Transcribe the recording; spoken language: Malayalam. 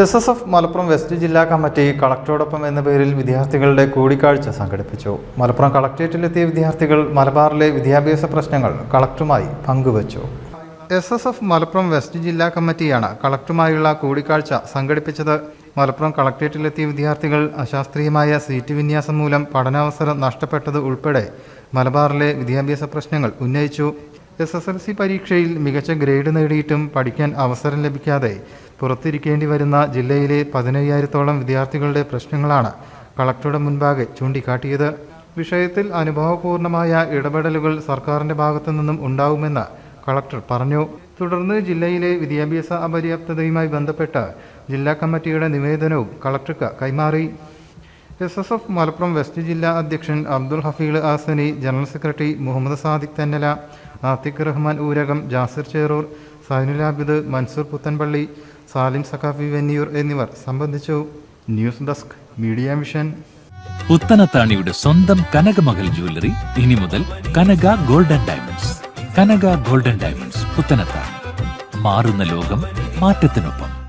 S S F Malappuram west ജില്ലാ കമ്മിറ്റി കളക്ടറോടൊപ്പം എന്ന പേരിൽ വിദ്യാർത്ഥികളുടെ കൂടിക്കാഴ്ച സംഘടിപ്പിച്ചു. മലപ്പുറം കളക്ടറേറ്റിലെത്തിയ വിദ്യാർത്ഥികൾ മലബാറിലെ വിദ്യാഭ്യാസ പ്രശ്നങ്ങൾ കളക്ടറുമായി പങ്കുവച്ചു. S S F Malappuram west ജില്ലാ കമ്മിറ്റിയാണ് കളക്ടറുമായുള്ള കൂടിക്കാഴ്ച സംഘടിപ്പിച്ചത്. മലപ്പുറം കളക്ടറേറ്റിലെത്തിയ വിദ്യാർത്ഥികൾ അശാസ്ത്രീയമായ സീറ്റ് വിന്യാസം മൂലം പഠനാവസരം നഷ്ടപ്പെട്ടത് ഉൾപ്പെടെ മലബാറിലെ വിദ്യാഭ്യാസ പ്രശ്നങ്ങൾ ഉന്നയിച്ചു. എസ് എസ് എൽ സി പരീക്ഷയിൽ മികച്ച ഗ്രേഡ് നേടിയിട്ടും പഠിക്കാൻ അവസരം ലഭിക്കാതെ പുറത്തിരിക്കേണ്ടി വരുന്ന ജില്ലയിലെ പതിനയ്യായിരത്തോളം വിദ്യാർത്ഥികളുടെ പ്രശ്നങ്ങളാണ് കളക്ടറുടെ മുൻപാകെ ചൂണ്ടിക്കാട്ടിയത്. വിഷയത്തിൽ അനുഭവപൂർണമായ ഇടപെടലുകൾ സർക്കാരിന്റെ ഭാഗത്തു നിന്നും ഉണ്ടാവുമെന്ന് കളക്ടർ പറഞ്ഞു. തുടർന്ന് ജില്ലയിലെ വിദ്യാഭ്യാസ അപര്യാപ്തതയുമായി ബന്ധപ്പെട്ട് ജില്ലാ കമ്മിറ്റിയുടെ നിവേദനവും കളക്ടർക്ക് കൈമാറി. S S F Malappuram west ജില്ലാ അധ്യക്ഷൻ അബ്ദുൾ ഹഫീൽ ആസനി ജനറൽ സെക്രട്ടറി മുഹമ്മദ് സാദിഖ് തെന്നല ആത്തിഖ് റഹ്മാൻ ഊരകം ജാസിർ ചേറൂർ സൈനുൽ ആബിദ് മൻസൂർ പുത്തൻപള്ളി സാലിം സഖാഫി വെന്നിയൂർ എന്നിവർ സംബന്ധിച്ചു. News desk media mission. പുത്തനത്താണിയുടെ സ്വന്തം കനകമകൽ ജ്വല്ലറി ഇനി മുതൽ Kanaka golden diamonds. Kanaka golden diamonds Puthanathani. മാറുന്ന ലോകം മാറ്റത്തിനൊപ്പം.